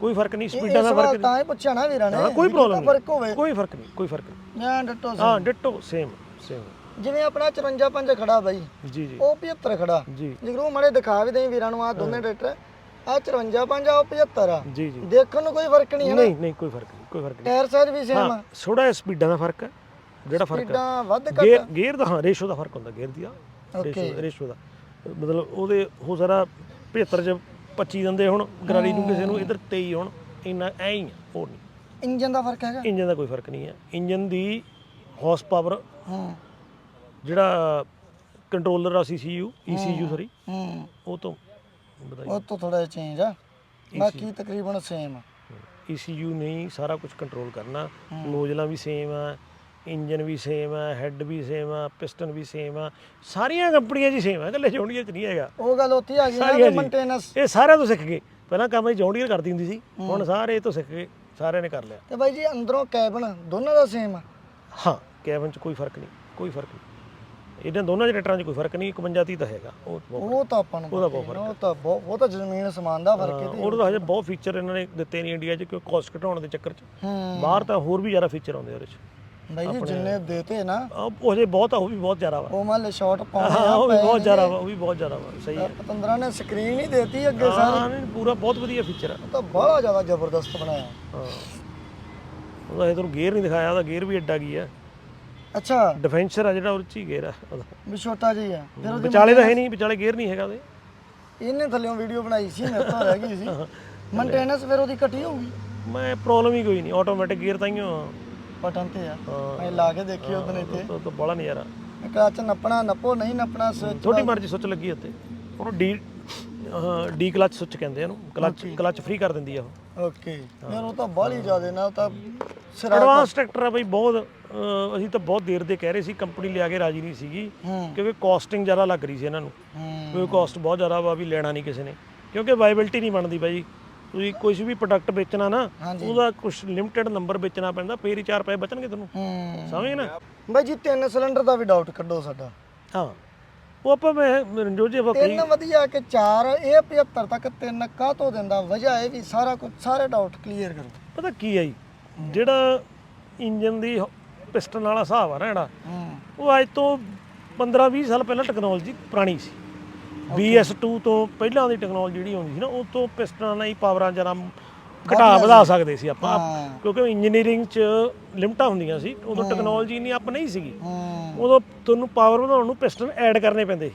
ਕੋਈ ਫ਼ਰਕ ਨਹੀਂ ਸਪੀਡਾਂ ਦਾ ਫ਼ਰਕ ਤਾਂ ਹੀ ਪੁੱਛਿਆ ਨਾ ਵੀਰਾਂ ਨੇ ਹਾਂ ਕੋਈ ਵੀ ਪ੍ਰੋਬਲਮ ਕਿੰਨਾ ਫ਼ਰਕ ਹੋਵੇ। ਨਹੀਂ ਕੋਈ ਫ਼ਰਕ ਨਹੀਂ ਕੋਈ ਫ਼ਰਕ ਨਹੀਂ। ਮੈਂ ਡੱਟੋ ਸੀ ਹਾਂ ਡਿਟੋ ਸੇਮ ਸੇਮ ਜਿਵੇਂ ਆਪਣਾ 54 ਪੰਜ ਖੜਾ ਬਾਈ ਜੀ ਜੀ। ਉਹ 75 ਖੜਾ। ਜੀ। ਜਿਗਰੂ ਮੜੇ ਦਿਖਾ ਵੀ ਦੇਈ ਵੀਰਾਂ ਨੂੰ ਆ ਦੋਨੇ ਟਰੈਕਟਰ। ਆ 54 ਪੰਜ ਆ ਉਹ 75 ਆ। ਜੀ ਜੀ। ਦੇਖਣ ਨੂੰ ਕੋਈ ਫ਼ਰਕ ਨਹੀਂ ਹੈ ਨਹੀਂ ਨਹੀਂ ਕੋਈ ਫ਼ਰਕ ਨਹੀਂ ਕੋਈ ਫ਼ਰਕ ਨਹੀਂ। ਟਾਇਰ ਸਾਈਜ਼ ਵੀ ਸੇਮ ਆ। ਥੋੜਾ ਜਿਹਾ ਸਪੀਡਾਂ ਦਾ ਫ਼ਰਕ ਹੈ। ਜਿਹੜਾ ਫ਼ਰਕ ਹੈ। ਸਪੀਡਾਂ ਵੱਧ ਘੱਟ ਗੇਅਰ ਗੇਅਰ ਦਾ ਹਾਂ ਰੇਸ਼ੋ ਦਾ ਫ਼ਰਕ ਹੁੰਦਾ ਗੇਅਰ ਦੀ Okay. ਰੇਸ਼ੋ ਰੇਸ਼ੋ ਦਾ। ਮਤਲਬ ਉਹਦੇ ਹੋ ਸਾਰਾ 75 ਚ 25 ਦਿੰਦੇ ਹੁਣ ਗਰਾਰੀ ਨੂੰ ਕਿਸੇ ਨੂੰ ਇਧਰ 23 ਹੁਣ ਇੰਨਾ ਐ ਹੀ ਆ, ਹੋਰ ਨਹੀਂ। ਇੰਜਨ ਦਾ ਫ਼ਰਕ ਹੈਗਾ? ਇੰਜਨ ਦਾ ਕੋਈ ਫ਼ਰਕ ਨਹੀਂ ਹੈ। ਇੰਜਨ ਦੀ ਹਾਰਸ ਪਾਵਰ ਹੂੰ। ਜਿਹੜਾ ਕੰਟਰੋਲਰ ਆ ਸੀਸੀਯੂ ਈਸੀਯੂ ਸੌਰੀ ਹੂੰ ਉਹ ਤੋਂ ਉਹ ਤੋਂ ਥੋੜਾ ਜਿਹਾ ਚੇਂਜ ਆ। ਬਾਕੀ ਤਕਰੀਬਨ ਸੇਮ ਆ। ਈਸੀਯੂ ਨਹੀਂ ਸਾਰਾ ਕੁਝ ਕੰਟਰੋਲ ਕਰਨਾ। ਨੋਜ਼ਲਾਂ ਵੀ ਸੇਮ ਆ ਇੰਜਨ ਵੀ ਸੇਮ ਆ ਹੈੱਡ ਵੀ ਸੇਮ ਆ ਪਿਸਟਨ ਵੀ ਸੇਮ ਆ। ਸਾਰੀਆਂ ਕੰਪਨੀਆਂ 'ਚ ਸੇਮ ਆ ਇਕੱਲੇ ਜੌਂਡੀਅਰ 'ਚ ਨਹੀਂ ਹੈਗਾ। ਉਹ ਗੱਲ ਉੱਥੇ ਆ ਗਈ ਨਾ ਜੀ। ਮੇਨਟੇਨੈਂਸ ਇਹ ਸਾਰਿਆਂ ਤੋਂ ਸਿੱਖ ਗਏ। ਪਹਿਲਾਂ ਕੰਮ ਜੌਂਡੀਅਰ ਕਰਦੀ ਹੁੰਦੀ ਸੀ ਹੁਣ ਸਾਰੇ ਇਹ ਤੋਂ ਸਿੱਖ ਗਏ ਸਾਰਿਆਂ ਨੇ ਕਰ ਲਿਆ। ਤੇ ਬਾਈ ਜੀ ਅੰਦਰੋਂ ਕੈਬਨ ਦੋਨਾਂ ਦਾ ਸੇਮ ਆ? ਹਾਂ ਕੈਬਨ 'ਚ ਕੋਈ ਫ਼ਰਕ ਨਹੀਂ ਕੋਈ ਫ਼ਰਕ ਨਹੀਂ। ਇਹਨਾਂ ਦੋਨਾਂ ਚ ਟਰੈਕਟਰਾਂ 'ਚ ਕੋਈ ਫ਼ਰਕ ਨਹੀਂ 51 30 ਤਾਂ ਹੈਗਾ। ਉਹ ਬਹੁਤ ਉਹ ਤਾਂ ਆਪਾਂ ਨੂੰ ਉਹਦਾ ਹੀ ਬਹੁਤ ਉਹ ਤਾਂ ਬਹੁਤ ਉਹ ਤਾਂ ਜ਼ਮੀਨ ਸਮਾਨ ਦਾ ਫ਼ਰਕ ਹੈ ਤੇ ਉਹਦਾ ਹਜੇ ਬਹੁਤ ਫੀਚਰ ਇਹਨਾਂ ਨੇ ਦਿੱਤੇ ਨਹੀਂ ਇੰਡੀਆ 'ਚ ਕਿਉਂ ਕਾਸਟ ਘਟਾਉਣ ਦੇ ਚੱਕਰ 'ਚ। ਹੂੰ। ਬਾਹਰ ਤਾਂ ਹੋਰ ਵੀ ਜ਼ਿਆਦਾ ਫੀਚਰ ਆਉਂਦੇ ਉਹਦੇ 'ਚ। ਬਾਈ ਜੀ ਜਿੰਨੇ ਦੇਤੇ ਨਾ। ਆ, ਉਹ ਹਜੇ ਬਹੁਤ ਆ ਉਹ ਵੀ ਬਹੁਤ ਜ਼ਿਆਦਾ ਵਾ। ਉਹ ਮਾਲੇ ਸ਼ਾਟ ਪਾਉਣੇ ਹਾਂ ਆ ਉਹ ਵੀ ਬਹੁਤ। ਜ਼ਿਆਦਾ ਵਾ ਉਹ ਵੀ ਬਹੁਤ ਜ਼ਿਆਦਾ ਵਾ ਸਹੀ ਹੈ। ਪਤੰਦਰਾਂ ਨੇ ਸਕਰੀਨ ਹੀ ਦੇਤੀ ਅੱਗੇ ਸਰ। ਹਾਂ ਨਹੀਂ, ਪੂਰਾ ਬਹੁਤ ਵਧੀਆ ਫੀਚਰ ਆ। ਉਹ ਤਾਂ ਬੜਾ ਜ਼ਿਆਦਾ ਜ਼ਬਰਦਸਤ ਬਣਾਇਆ। ਹਾਂ। ਉਹਦਾ ਇਹ ਤੁਹਾਨੂੰ ਗੇਅਰ ਨਹੀਂ ਦਿਖਾਇਆ ਉਹਦਾ ਗੇਅਰ ਵੀ ਐਡਾ ਕੀ ਆ ਅੱਛਾ। ਡਿਫੈਂਸਰ ਆ ਜਿਹੜਾ ਉਹਦੇ 'ਚ ਹੀ ਗੇਅਰ ਆ ਉਹਦਾ। ਵੀ ਛੋਟਾ ਜਿਹਾ ਆ। ਫਿਰ ਉਹਦੀ ਵਿਚਾਲੇ ਤਾਂ ਹੈ ਨਹੀਂ ਵਿਚਾਲੇ ਗੇਅਰ ਨਹੀਂ ਹੈਗਾ ਉਹਦੇ। ਇਹਨੇ ਥੱਲੇੋਂ ਵੀਡੀਓ ਬਣਾਈ ਸੀ ਮੇਰੇ ਤੋਂ ਰਹਿ ਗਈ ਸੀ। ਮੇਨਟੇਨੈਂਸ ਫਿਰ ਉਹਦੀ ਘਟੀ ਹੋਊਗੀ? ਮੈਂ ਪ੍ਰੋਬਲਮ ਹੀ ਕੋਈ ਨਹੀਂ ਆਟੋਮੈਟਿਕ ਗੇਅਰ ਤਾਈਓ ਬਟਨ ਤੇ ਆ। ਮੈਂ ਲਾ ਕੇ ਦੇਖੀ ਉਹਦਨ ਇੱਥੇ ਉਹ ਤਾਂ ਬੜਾ ਨਜ਼ਾਰਾ। ਕਲਚ ਨੱਪਣਾ ਨੱਪੋ ਨਹੀਂ ਨੱਪਣਾ ਸਵਿਚ ਤੁਹਾਡੀ ਮਰਜ਼ੀ ਸੁੱਚ ਲੱਗੀ ਉੱਤੇ। ਉਹਨੂੰ ਡੀ ਡੀ ਕਲਚ ਸੁੱਚ ਕਹਿੰਦੇ ਆ ਉਹਨੂੰ। ਕਲਚ ਕਲਚ ਫ੍ਰੀ ਕਰ ਦਿੰਦੀ ਆ ਉਹ। ਓਕੇ ਯਾਰ ਉਹ ਤਾਂ ਬਾਹਲੀ ਜ਼ਿਆਦੇ ਨਾ ਉਹ ਤਾਂ ਸਿਰਾ ਐਡਵਾਂਸ ਟਰੈਕਟਰ ਆ ਬਈ ਬਹੁਤ ਅਹ, ਅਸੀਂ ਤਾਂ ਬਹੁਤ ਦੇਰ ਦੇ ਕਹਿ ਰਹੇ ਸੀ ਕੰਪਨੀ ਲਿਆ ਕੇ ਰਾਜੀ ਨਹੀਂ ਸੀਗੀ ਕਿਉਂਕਿ ਕਾਸਟਿੰਗ ਜ਼ਿਆਦਾ ਲੱਗ ਰਹੀ ਸੀ ਇਹਨਾਂ ਨੂੰ। ਕੋਈ ਕਾਸਟ ਬਹੁਤ ਜ਼ਿਆਦਾ ਵਾ ਵੀ ਲੈਣਾ ਨਹੀਂ ਕਿਸੇ ਨੇ। ਕਿਉਂਕਿ ਵਾਇਬਿਲਟੀ ਨਹੀਂ ਬਣਦੀ ਬਾਈ। ਤੁਸੀਂ ਕੁਝ ਵੀ ਪ੍ਰੋਡਕਟ ਵੇਚਣਾ ਨਾ। ਉਹਦਾ ਕੁਝ ਲਿਮਟਿਡ ਨੰਬਰ ਵੇਚਣਾ ਪੈਂਦਾ ਫੇਰ ਹੀ 4 ਪੈਸੇ ਬਚਣਗੇ ਤੁਹਾਨੂੰ ਸਮਝ ਨਾ? ਬਾਈ ਜੀ ਤਿੰਨ ਸਿਲੰਡਰ ਦਾ ਵੀ ਡਾਊਟ ਕੱਢੋ ਸਾਡਾ। ਹਾਂ। ਉਹ ਆਪਾਂ ਮੈਂ ਰਣਜੋਤ ਜੀ ਆਪਾਂ ਤਿੰਨ ਵਧੀਆ ਕਿ ਚਾਰ ਇਹ 75 ਤੱਕ ਤਿੰਨ ਕਾਹ ਤੋਂ ਦਿੰਦਾ? ਵਜ੍ਹਾ ਇਹ ਵੀ ਸਾਰਾ ਕੁਝ ਸਾਰੇ ਡਾਊਟ ਕਲੀਅਰ ਕਰੋ। ਪਤਾ ਕੀ ਹੈ ਜੀ? ਜਿਹੜਾ ਇੰਜਨ ਦੀ ਪਿਸਟਨ ਵਾਲਾ ਹਿਸਾਬ ਆ ਨਾ ਜਿਹੜਾ ਉਹ ਅੱਜ ਤੋਂ 15 20 ਸਾਲ ਪਹਿਲਾਂ ਟੈਕਨੋਲੋਜੀ ਪੁਰਾਣੀ ਸੀ। BS2 ਤੋਂ ਪਹਿਲਾਂ ਦੀ ਟੈਕਨੋਲੋਜੀ ਜਿਹੜੀ ਆਉਂਦੀ ਸੀ ਨਾ ਉਹ ਤੋਂ ਪਿਸਟਨਾਂ ਨਾਲ ਹੀ ਪਾਵਰਾਂ ਜਰਾ ਘਟਾ ਵਧਾ ਸਕਦੇ ਸੀ ਆਪਾਂ। ਕਿਉਂਕਿ ਇੰਜੀਨੀਅਰਿੰਗ 'ਚ ਲਿਮਟਾਂ ਹੁੰਦੀਆਂ ਸੀ ਉਦੋਂ ਟੈਕਨੋਲੋਜੀ ਇੰਨੀ ਅਪ ਨਹੀਂ ਸੀਗੀ। ਉਦੋਂ ਤੁਹਾਨੂੰ ਪਾਵਰ ਵਧਾਉਣ ਨੂੰ ਪਿਸਟਨ ਐਡ ਕਰਨੇ ਪੈਂਦੇ ਸੀ।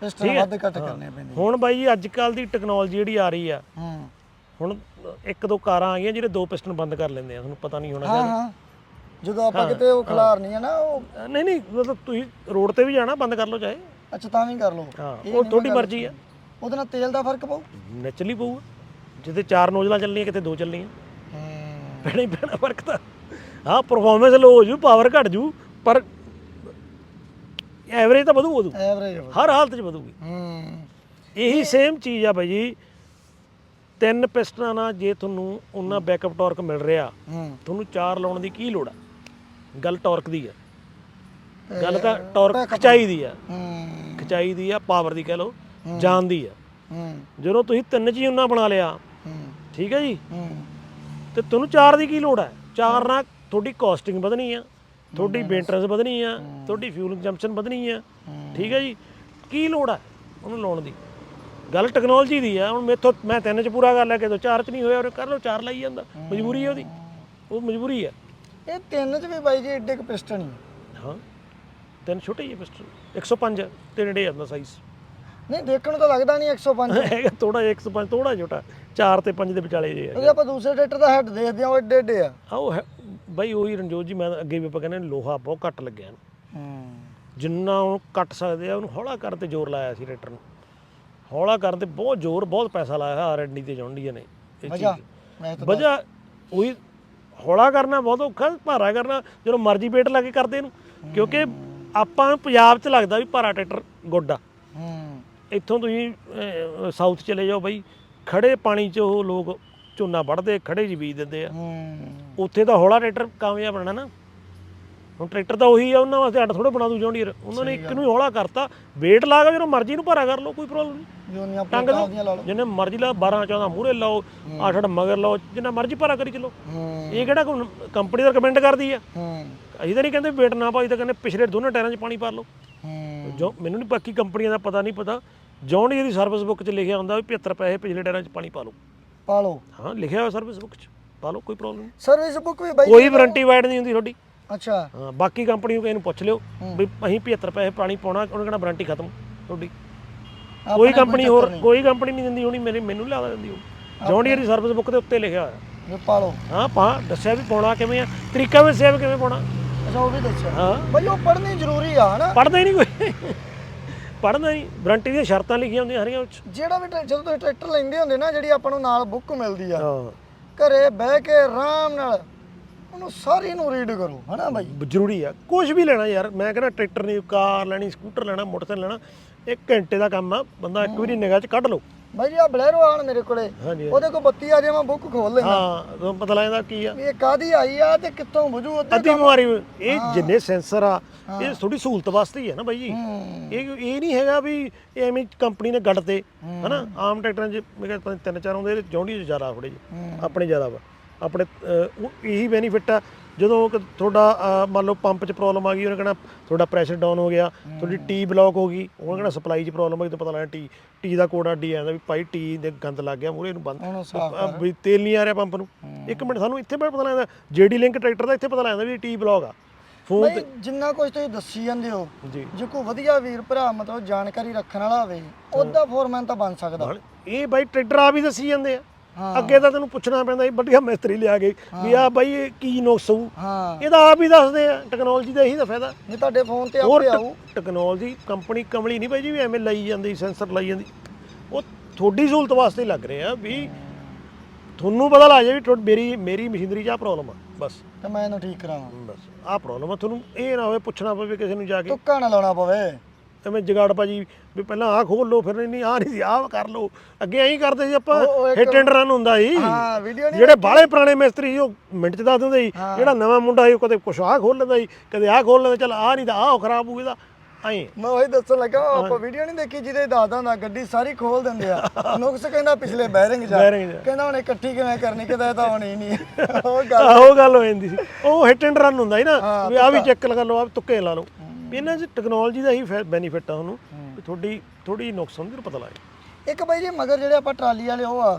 ਪਿਸਟਨ ਵੱਧ ਘੱਟ ਕਰਨੇ ਪੈਂਦੇ ਹੁਣ ਬਾਈ ਜੀ ਅੱਜ ਕੱਲ ਦੀ ਟੈਕਨੋਲੋਜੀ ਜਿਹੜੀ ਆ ਰਹੀ ਆ ਹੁਣ ਇੱਕ ਦੋ ਕਾਰਾਂ ਆ ਗਈਆਂ ਜਿਹੜੇ ਦੋ ਪਿਸਟਨ ਬੰਦ ਕਰ ਲੈਂਦੇ ਆ ਤੁਹਾਨੂੰ ਪਤਾ ਨਹੀਂ ਹੋਣਾ ਹਾਂ। ਜਦੋਂ ਆਪਾਂ ਕਿਤੇ ਉਹ ਖਿਲਾਰਨੀ ਆ ਨਾ ਉਹ ਨਹੀਂ ਨਹੀਂ ਮਤਲਬ ਤੁਸੀਂ ਰੋਡ ਤੇ ਵੀ ਜਾਣਾ ਬੰਦ ਕਰ ਲਓ ਚਾਹੇ। ਅੱਛਾ ਤਾਂ ਵੀ ਕਰ ਲਓ। ਹਾਂ ਉਹ ਤੁਹਾਡੀ ਮਰਜ਼ੀ ਆ। ਉਹਦੇ ਨਾਲ ਤੇਲ ਦਾ ਫ਼ਰਕ ਪਊ? ਨੈਚੁਰਲੀ ਪਊਗਾ। ਜਿੱਦੇ ਚਾਰ ਨੋਜ਼ਲਾਂ ਚੱਲਣੀਆਂ ਕਿਤੇ ਦੋ ਚੱਲਣੀਆਂ। ਹੂੰ। ਪੈਣਾ ਹੀ ਪੈਣਾ ਫ਼ਰਕ ਤਾਂ। ਹਾਂ ਪਰਫਾਰਮੈਂਸ ਲੋ ਹੋ ਜੂ ਪਾਵਰ ਘਟ ਜੂ ਪਰ ਐਵਰੇਜ ਤਾਂ ਵਧੂ ਵਧੂ। ਐਵਰੇਜ ਹਰ ਹਾਲਤ 'ਚ ਵਧੂਗੀ। ਹੂੰ। ਇਹੀ ਸੇਮ ਚੀਜ਼ ਆ ਬਾਈ ਜੀ। ਤਿੰਨ ਪਿਸਟਨਾਂ ਨਾਲ ਜੇ ਤੁਹਾਨੂੰ ਉਹਨਾਂ ਬੈਕਅਪ ਟਾਰਕ ਮਿਲ ਰਿਹਾ ਹੂੰ। ਤੁਹਾਨੂੰ ਚਾਰ ਲਾਉਣ ਦੀ ਕੀ ਲੋੜ ਆ? ਗੱਲ ਟਾਰਕ ਦੀ ਆ। ਗੱਲ ਤਾਂ ਟਾਰਕ ਖਚਾਈ ਦੀ ਆ। ਹੂੰ। ਖਚਾਈ ਦੀ ਆ ਪਾਵਰ ਦੀ ਕਹਿ ਲਓ ਜਾਨ ਦੀ ਆ। ਹੂੰ। ਜਦੋਂ ਤੁਸੀਂ ਤਿੰਨ ਚ ਹੀ ਉਹਨਾਂ ਬਣਾ ਲਿਆ ਹੂੰ। ਠੀਕ ਹੈ ਜੀ? ਹੂੰ। ਤੇ ਤੁਹਾਨੂੰ ਚਾਰ ਦੀ ਕੀ ਲੋੜ ਹੈ ਚਾਰ ਨਾਲ ਤੁਹਾਡੀ ਕਾਸਟਿੰਗ ਵਧਣੀ ਆ ਤੁਹਾਡੀ ਮੇਨਟੇਨੈਂਸ ਵਧਣੀ ਆ ਤੁਹਾਡੀ ਫਿਊਲ ਕੰਜ਼ੰਪਸ਼ਨ ਵਧਣੀ ਆ ਠੀਕ ਹੈ ਜੀ? ਕੀ ਲੋੜ ਹੈ ਉਹਨੂੰ ਲਾਉਣ ਦੀ? ਗੱਲ ਟੈਕਨੋਲੋਜੀ ਦੀ ਆ ਹੁਣ ਮੇਥੋਂ ਮੈਂ ਤਿੰਨ ਚ ਪੂਰਾ ਕਰ ਲਿਆ ਕਿ ਚਾਰ ਚ ਨਹੀਂ ਹੋਇਆ ਉਹ ਕਰ ਲਓ ਚਾਰ ਲਾਈ ਜਾਂਦਾ। ਮਜਬੂਰੀ ਹੈ ਉਹਦੀ। ਉਹ ਮਜਬੂਰੀ ਆ। ਇਹ ਤਿੰਨ ਚ ਵੀ ਬਾਈ ਜੀ ਏਡੇ ਕ ਪਿਸਟਨ ਹੀ ਆ। ਹਾਂ ਤਿੰਨ ਛੋਟੇ ਹੀ ਪਿਸਟਲ 105 ਤੇ ਨੇੜੇ ਜਾਂਦਾ ਸਾਈਜ਼ ਨਹੀਂ ਦੇਖਣ ਨੂੰ ਤਾਂ ਲੱਗਦਾ ਨਹੀਂ 105 ਹੈਗਾ ਥੋੜਾ ਜਿਹਾ 105 ਥੋੜਾ ਛੋਟਾ। 4 ਤੇ 5 ਦੇ ਵਿਚਾਲੇ ਜੇ ਹੈ ਜੇ ਆਪਾਂ ਦੂਸਰੇ ਟਰੈਕਟਰ ਦਾ ਹੈਡ ਦੇਖਦੇ ਆ ਉਹ ਏਡੇ ਏਡੇ ਆ। ਆਓ ਹੈ ਬਾਈ ਉਹੀ ਰਣਜੋਤ ਜੀ ਮੈਂ ਅੱਗੇ ਵੀ ਆਪਾਂ ਕਹਿੰਦੇ ਲੋਹਾ ਬਹੁਤ ਘੱਟ ਲੱਗਿਆ। ਹੂੰ। ਜਿੰਨਾ ਉਹ ਕੱਟ ਸਕਦੇ ਆ ਉਹਨੂੰ ਹੌਲਾ ਕਰਨ ਤੇ ਜ਼ੋਰ ਲਾਇਆ ਸੀ ਟਰੈਕਟਰ ਨੂੰ। ਹੌਲਾ ਕਰਨ ਤੇ ਬਹੁਤ ਜ਼ੋਰ ਬਹੁਤ ਪੈਸਾ ਲਾਇਆ ਆਰ ਐਂਡ ਡੀ ਤੇ ਜੌਂਡੀਆਂ ਨੇ। ਇਹ ਚੀਜ਼। ਵਜ੍ਹਾ ਉਹੀ ਹੌਲਾ ਕਰਨਾ ਬਹੁਤ ਔਖਾ ਭਾਰਾ ਕਰਨਾ ਜਦੋਂ ਮਰਜ਼ੀ ਵੇਟ ਲਾ ਕੇ ਕਰਦੇ ਇਹਨੂੰ। ਕਿਉਂਕਿ ਆਪਾਂ ਪੰਜਾਬ 'ਚ ਲੱਗਦਾ ਵੀ ਭਾਰਾ ਟਰੈਕਟਰ ਗੁੱਡ। ਆ ਹੂੰ। ਇੱਥੋਂ ਤੁਸੀਂ ਸਾਊਥ ਚਲੇ ਜਾਓ ਬਾਈ ਖੜੇ ਪਾਣੀ 'ਚ ਉਹ ਲੋਕ ਝੋਨਾ ਵੱਢਦੇ ਖੜੇ 'ਚ ਬੀਜ ਦਿੰਦੇ ਆ। ਹੂੰ। ਉੱਥੇ ਤਾਂ ਹੌਲਾ ਟਰੈਕਟਰ ਕਾਮਯਾਬ ਬਣਨਾ ਨਾ। ਹੁਣ ਟਰੈਕਟਰ ਤਾਂ ਉਹੀ ਆ ਉਹਨਾਂ ਵਾਸਤੇ ਅੱਡ ਥੋੜੇ ਬਣਾ ਦੂ ਜੌਂਡੀਅਰ। ਉਹਨਾਂ ਨੇ ਇੱਕ ਨੂੰ ਹੀ ਹੌਲਾ ਕਰਤਾ weight ਲਾ ਕੇ ਜਦੋਂ ਮਰਜ਼ੀ ਨੂੰ ਭਾਰਾ ਕਰ ਲਓ ਕੋਈ ਪ੍ਰੋਬਲਮ ਨਹੀਂ। ਜੋਨੀਆਂ ਟੰਗ ਲਓ। ਜਿੰਨੇ ਮਰਜ਼ੀ ਲਾ 12 14 ਮੂਹਰੇ ਲਾਓ 8 8 ਮਗਰ ਲਾਓ ਜਿੰਨਾ ਮਰਜ਼ੀ ਭਾਰਾ ਕਰੀ ਚਲੋ। ਇਹ ਕਿਹੜਾ ਕੰਪਨੀ ਦਾ ਰეკਮੈਂਡ ਕਰਦੀ ਆ? ਹੂੰ। ਅਸੀਂ ਤਾਂ ਨਹੀਂ ਕਹਿੰਦੇ weight ਨਾ ਪਾਈ ਤਾਂ ਕਹਿੰਦੇ ਪਿਛਲੇ ਦੋਨੇ ਟਾਇਰਾਂ 'ਚ ਪਾਣੀ ਪਾ ਲਓ। ਹੂੰ। ਜੋ ਮੈਨੂੰ ਨਹੀਂ ਬਾਕੀ ਕੰਪਨੀਆਂ ਦਾ ਪਤਾ ਨਹੀਂ ਪਤਾ ਜੌਂਡੀਅਰ ਦੀ ਸਰਵਿਸ ਬੁੱਕ 'ਚ ਲਿਖਿਆ ਹੁੰਦਾ ਵੀ 75 ਪੈਸੇ ਪਿਛਲੇ ਟਾਇਰਾਂ 'ਚ ਪਾਣੀ ਪਾ ਲਓ। ਪਾ ਲਓ। ਹਾਂ ਲਿਖਿਆ ਹੋਇਆ ਸਰਵਿਸ ਬੁੱਕ 'ਚ ਪਾ ਲਓ ਕੋਈ ਪ੍ਰੋਬਲਮ ਨਹੀਂ। ਸਰਵਿਸ ਬੁੱਕ ਵੀ ਬਾਈ ਕੋਈ ਵਾਰੰਟੀ ਵਾਈਡ ਨਹੀਂ ਹੁੰਦੀ ਤੁਹਾਡੀ। ਅੱਛਾ। ਹਾਂ ਬਾਕੀ ਕੰਪਨੀ ਨੂੰ ਕਿਸੇ ਨੂੰ ਪੁੱਛ ਲਿਓ ਵੀ ਅਸੀਂ 75 ਪੈਸੇ ਪਾਣੀ ਪਾਉਣਾ ਉਹਨੇ ਕਹਿਣਾ ਵਾਰੰਟੀ ਖਤਮ ਤੁਹਾਡੀ। ਕੋਈ ਕੰਪਨੀ ਹੋਰ ਕੋਈ ਕੰਪਨੀ ਨਹੀਂ ਦਿੰਦੀ ਹੋਣੀ ਮੇਰੇ ਮੈਨੂੰ ਲਿਆਦਾ ਦਿੰਦੀ ਹੋ ਜੌਂਡੀਅਰ ਦੀ ਸਰਵਿਸ ਬੁੱਕ ਦੇ ਉੱਤੇ ਲਿਖਿਆ ਹੋਇਆ। ਵੀ ਪਾ ਲਓ। ਹਾਂ ਪਾ ਦੱਸਿਆ ਵੀ ਪਾਉਣਾ ਕਿਵੇਂ ਆ ਤਰੀਕਾ ਵੀ ਦੱਸਿਆ ਵੀ ਕਿਵੇਂ ਪਾਉਣਾ। ਅੱਛਾ ਉਹ ਵੀ ਦੱਸਿਆ। ਹਾਂ। ਬਾਈ ਉਹ ਪੜ੍ਹਨੀ ਜ਼ਰੂਰੀ ਆ ਹਨਾ? ਪੜਦਾ ਹੀ ਨਹੀਂ ਕੋਈ। ਪੜ੍ਹਨਾ ਨਹੀਂ ਵਾਰੰਟੀ ਦੀਆਂ ਸ਼ਰਤਾਂ ਲਿਖੀਆਂ ਹੁੰਦੀਆਂ ਹਰੀਆਂ ਵਿੱਚ। ਜਿਹੜਾ ਵੀ ਜਦੋਂ ਤੁਸੀਂ ਟਰੈਕਟਰ ਲੈਂਦੇ ਹੁੰਦੇ ਨਾ ਜਿਹੜੀ ਆਪਾਂ ਨੂੰ ਨਾਲ ਬੁੱਕ ਮਿਲਦੀ ਆ ਹਾਂ। ਘਰੇ ਬਹਿ ਕੇ ਆਰਾਮ ਨਾਲ ਉਹਨੂੰ ਸਾਰੀ ਨੂੰ ਰੀਡ ਕਰੋ ਹਨਾ ਬਾਈ? ਜ਼ਰੂਰੀ ਆ। ਕੁਝ ਵੀ ਲੈਣਾ ਯਾਰ ਮੈਂ ਕਹਿੰਦਾ ਟਰੈਕਟਰ ਨਹੀਂ ਕਾਰ ਲੈਣੀ ਸਕੂਟਰ ਲੈਣਾ ਮੋਟਰਸਾਈਕਲ ਲੈਣਾ ਇੱਕ ਘੰਟੇ ਦਾ ਕੰਮ ਆ। ਬੰਦਾ ਇੱਕ ਵਾਰੀ ਨਿਗਾਹ 'ਚ ਕੱਢ ਲਓ। ਬਾਈ ਜੀ ਆ ਬਲੈਰੋ ਆਣ ਮੇਰੇ ਕੋਲੇ। ਹਾਂਜੀ ਉਹਦੇ ਕੋਲ ਬੱਤੀ ਆ ਜੇ ਮੈਂ ਬੁੱਕ ਖੋਲ ਲੈਂਦਾ। ਹਾਂ ਤੁਹਾਨੂੰ ਪਤਾ ਲੱਗਦਾ ਕੀ ਆ। ਵੀ ਇਹ ਕਾਦੀ ਆਈ ਆ ਤੇ ਕਿੱਥੋਂ ਬੁਝੂ ਉੱਧਰ ਅੱਧੀ ਬਿਮਾਰੀ ਇਹ ਜਿੰਨੇ ਸੈਂਸਰ ਆ ਇਹ ਥੋੜੀ ਸਹੂਲਤ ਵਾਸਤੇ ਹੀ ਹੈ ਨਾ ਬਾਈ ਜੀ। ਇਹ ਇਹ ਨਹੀਂ ਹੈਗਾ ਵੀ ਇਹ ਐਵੇਂ ਕੰਪਨੀ ਨੇ ਗੱਡ ਤੇ ਹਨਾ? ਆਮ ਟਰੈਕਟਰਾਂ 'ਚ ਮੇਰੇ ਕੋਲ ਤਿੰਨ ਚਾਰ ਆਉਂਦੇ ਜੌਂਡੀ 'ਚ ਜ਼ਿਆਦਾ ਥੋੜੇ ਜਿਹੇ। ਆਪਣੇ ਜ਼ਿਆਦਾ ਵਾ। ਆਪਣੇ ਉਹ ਇਹੀ ਬੈਨੀਫਿਟ ਆ ਜਦੋਂ ਕਿ ਤੁਹਾਡਾ ਮੰਨ ਲਓ ਪੰਪ 'ਚ ਪ੍ਰੋਬਲਮ ਆ ਗਈ ਉਹਨੇ ਕਹਣਾ ਤੁਹਾਡਾ ਪ੍ਰੈਸ਼ਰ ਡਾਊਨ ਹੋ ਗਿਆ ਤੁਹਾਡੀ ਟੀ ਬਲੌਕ ਹੋ ਗਈ। ਉਹਨੇ ਕਹਣਾ ਸਪਲਾਈ 'ਚ ਪ੍ਰੋਬਲਮ ਆ ਗਈ ਤਾਂ ਪਤਾ ਲੱਗਦਾ ਟੀ ਟੀ ਦਾ ਕੋਡ ਅੱਡੀ ਆਂਦਾ ਵੀ ਭਾਈ ਟੀ ਦੇ ਗੰਦ ਲੱਗ ਗਿਆ ਮੂਰੇ ਨੂੰ ਬੰਦ ਉਹਨੂੰ ਸਾਫ਼ ਅਹ, ਵੀ ਤੇਲ ਨਹੀਂ ਆ ਰਿਹਾ ਪੰਪ ਨੂੰ। ਇੱਕ ਮਿੰਟ ਸਾਨੂੰ ਇੱਥੇ ਪਤਾ ਲੱਗਦਾ ਜੀਡੀ ਲਿੰਕ ਟਰੈਕਟਰ ਦਾ ਇੱਥੇ ਪਤਾ ਲੱਗਦਾ ਵੀ ਟੀ ਬਲੌਕ ਆ। ਫੋਨ ਬਾਈ ਜਿੰਨਾ ਕੁਝ ਤੁਸੀਂ ਦੱਸੀ ਜਾਂਦੇ ਹੋ ਜੀ। ਜੇ ਕੋਈ ਵਧੀਆ ਵੀਰ ਭਰਾ ਮਤਲਬ ਜਾਣਕਾਰੀ ਰੱਖਣ ਵਾਲਾ ਹੋਵੇ ਉਹਦਾ ਫੋਰਮੈਨ ਤਾਂ ਬਣ ਸਕਦਾ। ਇਹ ਬਾਈ ਟਰੈਕਟਰ ਆ ਵੀ ਦੱਸੀ ਜਾਂਦੇ ਆ। ਅੱਗੇ ਤਾਂ ਤੈਨੂੰ ਪੁੱਛਣਾ ਪੈਂਦਾ ਸੀ ਵੱਡੀਆਂ ਮਿਸਤਰੀ ਲਿਆ ਕੇ ਵੀ ਆ ਬਾਈ ਇਹ ਕੀ ਨੁਕਸ ਹੋਊ? ਹਾਂ। ਇਹ ਤਾਂ ਆਪ ਹੀ ਦੱਸਦੇ ਆ ਟੈਕਨੋਲੋਜੀ ਦਾ ਇਹੀ ਤਾਂ ਫਾਇਦਾ। ਜੇ ਤੁਹਾਡੇ ਫੋਨ ਤੇ ਹੋਰ ਆਪੇ ਆਊ। ਟੈਕਨੋਲੋਜੀ ਕੰਪਨੀ ਕਮਲੀ ਨਹੀਂ ਬਾਈ ਜੀ ਵੀ ਐਵੇਂ ਲਈ ਜਾਂਦੀ ਸੈਂਸਰ ਲਾਈ ਜਾਂਦੀ। ਉਹ ਤੁਹਾਡੀ ਸਹੂਲਤ ਵਾਸਤੇ ਲੱਗ ਰਹੇ ਆ ਵੀ ਤੁਹਾਨੂੰ ਪਤਾ ਲੱਗ ਜਾਏ ਵੀ ਮੇਰੀ ਮੇਰੀ ਮਸ਼ੀਨਰੀ 'ਚ ਆ ਪ੍ਰੋਬਲਮ ਆ ਬਸ। ਤੇ ਮੈਂ ਇਹਨੂੰ ਠੀਕ ਕਰਾਵਾਂ। ਬਸ ਆ ਪ੍ਰੋਬਲਮ ਆ ਤੁਹਾਨੂੰ ਇਹ ਨਾ ਹੋਵੇ ਪੁੱਛਣਾ ਪਵੇ ਕਿਸੇ ਨੂੰ ਜਾ ਕੇ। ਤੁੱਕਾ ਨਾ ਲਾਉਣਾ ਪਵੇ। ਐਵੇਂ ਜਗਾੜ ਭਾਜੀ ਵੀ ਪਹਿਲਾਂ ਆਹ ਖੋਲ ਲਓ ਫਿਰ ਨਹੀਂ ਆਹ ਨਹੀਂ ਸੀ ਆਹ ਕਰ ਲਓ। ਅੱਗੇ ਐਂ ਕਰਦੇ ਸੀ ਆਪਾਂ ਹਿੱਟ ਐਂਡ ਰਨ ਹੁੰਦਾ ਸੀ। ਹਾਂ ਵੀਡੀਓ ਨਹੀਂ ਜਿਹੜੇ ਬਾਹਲੇ ਪੁਰਾਣੇ ਮਿਸਤਰੀ ਸੀ ਉਹ ਮਿੰਟ ਚ ਦੱਸ ਦਿੰਦੇ ਸੀ ਜਿਹੜਾ ਨਵਾਂ ਮੁੰਡਾ ਸੀ ਉਹ ਕਦੇ ਕੁਛ ਆਹ ਖੋਲ ਲੈਂਦਾ ਸੀ ਕਦੇ ਆਹ ਖੋਲ ਲੈਂਦਾ ਚੱਲ ਆਹ ਨਹੀਂ ਤਾਂ ਆਹ ਖਰਾਬ ਹੋ ਗਿਆ ਐਂ। ਮੈਂ ਉਹੀ ਦੱਸਣ ਲੱਗਾ ਆਪਾਂ ਵੀਡੀਓ ਨਹੀਂ ਦੇਖੀ ਜਿਹਦੇ ਦਾਦਾ ਹੁੰਦਾ ਗੱਡੀ ਸਾਰੀ ਖੋਲ ਦਿੰਦੇ ਆ। ਨੁਕਸ ਕਹਿੰਦਾ ਪਿਛਲੇ ਬੈਰਿੰਗ ਜਾ। ਕਹਿੰਦਾ ਹੁਣ ਇਕੱਠੀ ਕਿਵੇਂ ਕਰਨੀ ਕਿਦਾ ਤਾਂ ਹੋਣੀ ਨਹੀਂ। ਉਹ ਗੱਲ ਉਹ ਗੱਲ ਹੋ ਜਾਂਦੀ ਸੀ। ਉਹ ਹਿੱਟ ਐਂਡ ਰਨ ਹੁੰਦਾ ਸੀ ਨਾ ਵੀ ਆਹ ਵੀ ਚੈੱਕ ਲਗਾ ਲਓ ਵੀ ਤੁੱਕੇ ਲਾ ਲਓ। ਵੀ ਇਹਨਾਂ 'ਚ ਟੈਕਨੋਲੋਜੀ ਦਾ ਹੀ ਬੈਨੀਫਿਟ ਆ ਤੁਹਾਨੂੰ ਵੀ ਤੁਹਾਡੀ ਥੋੜੀ ਨੁਕਸ ਹੁੰਦੀ ਨੂੰ ਪਤਾ ਲੱਗੇ ਇੱਕ ਬਾਈ ਜੀ ਮਗਰ ਜਿਹੜੇ ਆਪਾਂ ਟਰਾਲੀ ਵਾਲੇ ਉਹ ਆ।